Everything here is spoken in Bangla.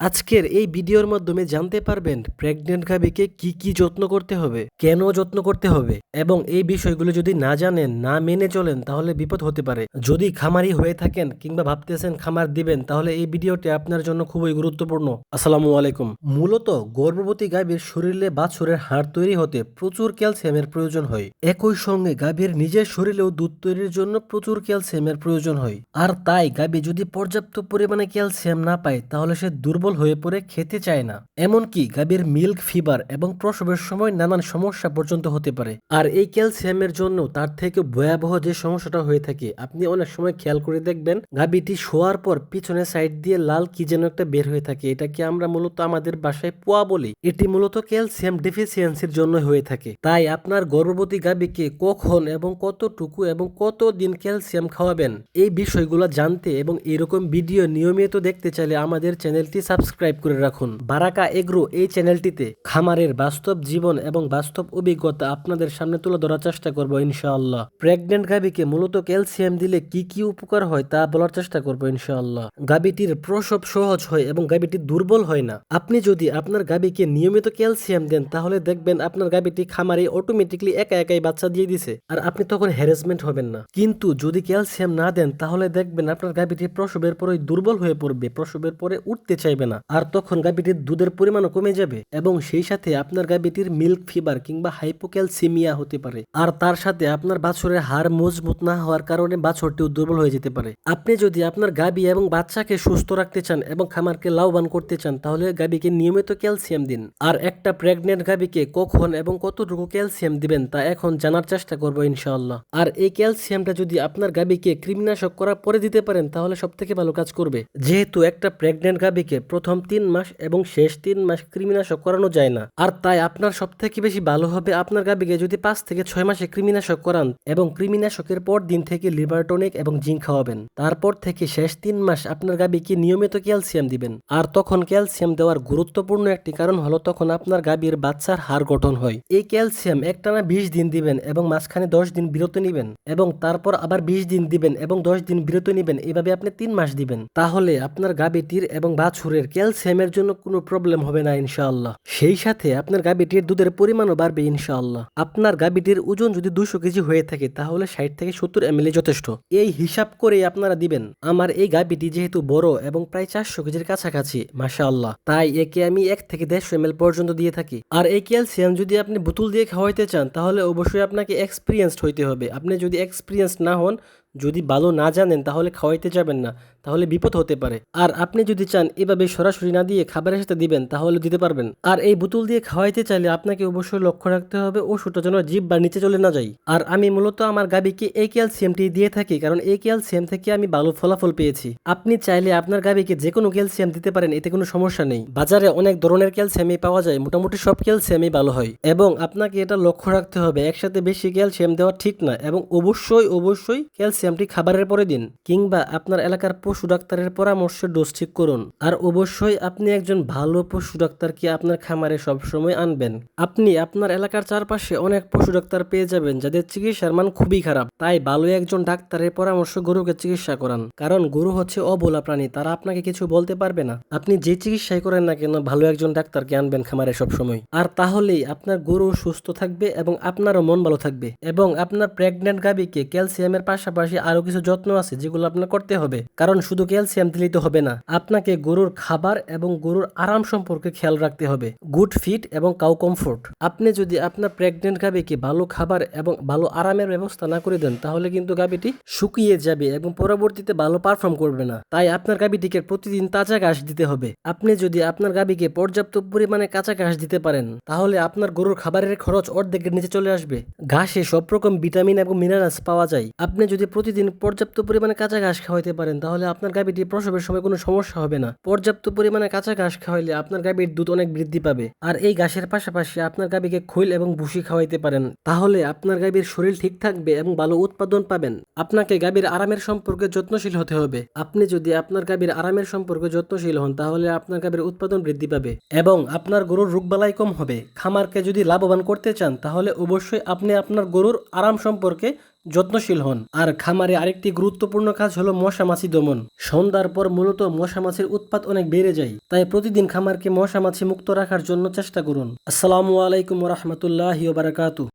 আজকের এই ভিডিওর মাধ্যমে জানতে পারবেন প্রেগনেন্ট গাভীকে কি কি যত্ন করতে হবে, কেন যত্ন করতে হবে এবং এই বিষয়গুলো যদি না জানেন, না মেনে চলেন তাহলে বিপদ হতে পারে। যদি খামারি হয়ে থাকেন কিংবা ভাবতেছেন খামার দিবেন, তাহলে এই ভিডিওটি আপনার জন্য খুবই গুরুত্বপূর্ণ। আসসালামু আলাইকুম। মূলত গর্ভবতী গাভীর শরীরে বাছুরের হাড় তৈরি হতে প্রচুর ক্যালসিয়ামের প্রয়োজন হয়। একই সঙ্গে গাভীর নিজের শরীরেও দুধ তৈরির জন্য প্রচুর ক্যালসিয়ামের প্রয়োজন হয়। আর তাই গাভী যদি পর্যাপ্ত পরিমাণে ক্যালসিয়াম না পায়, তাহলে সে দুর্বল হয়ে পড়ে খেতে চায় না। এমনকি গাভীর মিল্ক ফিভার এবং প্রসবের সময় নানান সমস্যা পর্যন্ত হতে পারে। আর এই ক্যালসিয়ামের জন্য তার থেকে ভয়াবহ যে সমস্যাটা হয়ে থাকে, আপনি অনেক সময় খেয়াল করে দেখবেন, গাভীটি শোয়ার পর পিছনে সাইড দিয়ে লাল কি যেন একটা বের হয়ে থাকে। এটাকে আমরা মূলত আমাদের বাসায় পোয়া বলি? এটি মূলত ক্যালসিয়াম ডেফিসিয়েন্সির জন্য হয়ে থাকে। তাই আপনার গর্ভবতী গাভীকে কখন এবং কতটুকু এবং কত দিন ক্যালসিয়াম খাওয়াবেন, এই বিষয়গুলো জানতে এবং এরকম ভিডিও নিয়মিত দেখতে চাইলে আমাদের চ্যানেলটি সাবস্ক্রাইব করে রাখুন। বারাকা এগ্রো এই চ্যানেলটিতে খামারের বাস্তব জীবন এবং বাস্তব অভিজ্ঞতা আপনাদের সামনে তুলে ধরার চেষ্টা করব ইনশাআল্লাহ। প্রেগনেন্ট গাভীকে মূলত ক্যালসিয়াম দিলে কি কি উপকার হয় তা বলার চেষ্টা করব ইনশাআল্লাহ। গাভীটির প্রসব সহজ হয় এবং গাভীটি দুর্বল হয় না। আপনি যদি আপনার গাভীকে নিয়মিত ক্যালসিয়াম দেন, তাহলে দেখবেন আপনার গাভীটি খামারে অটোমেটিকলি একা একাই বাচ্চা দিয়ে দিছে আর আপনি তখন হ্যারাসমেন্ট হবেন না। কিন্তু যদি ক্যালসিয়াম না দেন, তাহলে দেখবেন আপনার গাভীটি প্রসবের পরে দুর্বল হয়ে পড়বে, প্রসবের পরে উঠতে চাইবে না। আর তখন গাভীটির দুধের পরিমাণও কমে যাবে এবং সেই সাথে আপনার গাভীটির মিল্ক ফিভার কিংবা হাইপোক্যালসিমিয়া হতে পারে। আর তার সাথে আপনার বাছুরের হাড় মজবুত না হওয়ার কারণে বাছুরটিও দুর্বল হয়ে যেতে পারে। আপনি যদি আপনার গাভী এবং বাচ্চাকে সুস্থ রাখতে চান এবং খামারকে লাভবান করতে চান, তাহলে গাভীকে নিয়মিত ক্যালসিয়াম দিন। আর একটা প্রেগনেন্ট গাভীকে কখন এবং কতটুকু ক্যালসিয়াম দিবেন, তা এখন জানার চেষ্টা করব ইনশাআল্লাহ। আর এই ক্যালসিয়ামটা যদি আপনার গাভীকে কৃমিনাশক করার পরে দিতে পারেন, তাহলে সব থেকে ভালো কাজ করবে। যেহেতু একটা প্রেগনেন্ট গাভীকে প্রথম তিন মাস এবং শেষ তিন মাস কৃমিনাশক করানো যায় না। আর তাই আপনার সব থেকে বেশি ভালো হবে আপনার গাবিকে যদি পাঁচ থেকে ছয় মাসে কৃমিনাশক করান এবং কৃমিনাশকের পর দিন থেকে লিভার টনিক এবং জিঙ্ক খাওয়াবেন। তারপর থেকে শেষ তিন মাস আপনার গাভীকে নিয়মিত ক্যালসিয়াম দিবেন। আর তখন ক্যালসিয়াম দেওয়ার গুরুত্বপূর্ণ একটি কারণ হলো তখন আপনার গাভীর বাচ্চার হাড় গঠন হয়। এই ক্যালসিয়াম একটানা বিশ দিন দিবেন এবং মাঝখানে দশ দিন বিরত নিবেন এবং তারপর আবার বিশ দিন দিবেন এবং দশ দিন বিরত নিবেন। এভাবে আপনি তিন মাস দিবেন। তাহলে আপনার গাভীটির এবং বাছুরের ক্যালসিয়ামের জন্য কোনো প্রবলেম হবে না, ইনশাআল্লাহ। সেই সাথে আপনার গাভীটির দুধের পরিমাণও বাড়বে, ইনশাআল্লাহ। আপনার গাভীটির ওজন যদি দুশো কেজি হয়ে থাকে, তাহলে ষাট থেকে সত্তর এম যথেষ্ট। এই হিসাব করেই আপনারা দিবেন। আমার এই গাভীটি যেহেতু বড় এবং প্রায় চারশো কেজির কাছাকাছি, মাশাআল্লাহ, তাই একে আমি এক থেকে দেড়শো এম পর্যন্ত দিয়ে থাকি। আর এই ক্যালসিয়াম যদি আপনি বোতল দিয়ে খাওয়াইতে চান, তাহলে অবশ্যই আপনাকে এক্সপিরিয়েন্সড হইতে হবে। আপনি যদি এক্সপিরিয়েন্স না হন যদি ভালো না জানেন, তাহলে খাওয়াইতে যাবেন না, তাহলে বিপদ হতে পারে। আর আপনি যদি চান এভাবে সরাসরি না দিয়ে খাবারের সাথে দিবেন, তাহলে দিতে পারবেন। আর এই বোতল দিয়ে খাওয়াইতে চাইলে আপনাকে অবশ্যই লক্ষ্য রাখতে হবে ও ওষুধটা যেন জীব বা নিচে চলে না যায়। আর আমি মূলত আমার গাবিকে এই ক্যালসিয়ামটি দিয়ে থাকি, কারণ এই ক্যালসিয়াম থেকে আমি ভালো ফলাফল পেয়েছি। আপনি চাইলে আপনার গাবিকে যে কোনো ক্যালসিয়াম দিতে পারেন, এতে কোনো সমস্যা নেই। বাজারে অনেক ধরনের ক্যালসিয়ামই পাওয়া যায়, মোটামুটি সব ক্যালসিয়ামই ভালো হয়। এবং আপনাকে এটা লক্ষ্য রাখতে হবে, একসাথে বেশি ক্যালসিয়াম দেওয়া ঠিক না, এবং অবশ্যই অবশ্যই ক্যালসিয়ামটি খাবারের পরে দিন কিংবা আপনার এলাকার পশু ডাক্তারের পরামর্শে ডোজ ঠিক করুন। আর অবশ্যই আপনি একজন ভালো পশু ডাক্তারকে আপনার খামারে সবসময় আনবেন। আপনি আপনার এলাকার চারপাশে অনেক পশু ডাক্তার পেয়ে যাবেন যাদের চিকিৎসার মান খুবই খারাপ। তাই ভালো একজন ডাক্তারের পরামর্শ গরুকে চিকিৎসা করান। কারণ গরু হচ্ছে অবলা প্রাণী, তারা আপনাকে কিছু বলতে পারবে না। আপনি যে চিকিৎসাই করেন না কেন, ভালো একজন ডাক্তারকে আনবেন খামারে সবসময়। আর তাহলেই আপনার গরু সুস্থ থাকবে এবং আপনারও মন ভালো থাকবে। এবং আপনার প্রেগনেন্ট গাবিকে ক্যালসিয়ামের পাশাপাশি আরও কিছু যত্ন আছে যেগুলো আপনার করতে হবে। কারণ শুধু ক্যালসিয়াম দিলেই তো হবে না, আপনাকে গরুর খাবার এবং গরুর আরাম সম্পর্কে খেয়াল রাখতে হবে। গুড ফিট এবং কাউ কমফোর্ট। আপনি যদি আপনার প্রেগনেন্ট গাবিকে ভালো খাবার এবং ভালো আরামের ব্যবস্থা না করে দেন, তাহলে কিন্তু গাবিটি শুকিয়ে যাবে এবং পরবর্তীতে ভালো পারফর্ম করবে না। তাই আপনার গাবিটিকে প্রতিদিন তাজা ঘাস দিতে হবে। আপনি যদি আপনার গাবিকে পর্যাপ্ত পরিমাণে কাঁচা ঘাস দিতে পারেন, তাহলে আপনার গরুর খাবারের খরচ অর্ধেকের নিচে চলে আসবে। ঘাসে সব রকম ভিটামিন এবং মিনারেলস পাওয়া যায়। আপনি যদি প্রতিদিন পর্যাপ্ত পরিমাণে কাঁচা ঘাস খাওয়াইতে পারেন, তাহলে আপনার গাভীটি প্রসবের সময় কোনো সমস্যা হবে না। পর্যাপ্ত পরিমাণে কাঁচা ঘাস খাওয়াইলে আপনার গাভীর দুধ অনেক বৃদ্ধি পাবে। আর এই ঘাসের পাশাপাশি আপনার গাভীকে খৈল এবং ভুসি খাওয়াইতে পারেন, তাহলে আপনার গাভীর শরীর ঠিক থাকবে এবং ভালো উৎপাদন পাবেন। আপনাকে গাভীর আরামের সম্পর্কে যত্নশীল হতে হবে। আপনি যদি আপনার গাভীর আরামের সম্পর্কে যত্নশীল হন, তাহলে আপনার গাভীর উৎপাদন বৃদ্ধি পাবে এবং আপনার গরুর রোগবালাই কম হবে। খামারকে যদি লাভবান করতে চান, তাহলে অবশ্যই আপনি আপনার গরুর আরাম সম্পর্কে যত্নশীল হন। আর খামারে আরেকটি গুরুত্বপূর্ণ কাজ হলো মশা মাছি দমন। সন্ধ্যার পর মূলত মশা মাছির উৎপাত অনেক বেড়ে যায়। তাই প্রতিদিন খামারকে মশা মাছি মুক্ত রাখার জন্য চেষ্টা করুন। আসসালামু আলাইকুম রহমতুল্লাহ বারাকাতু।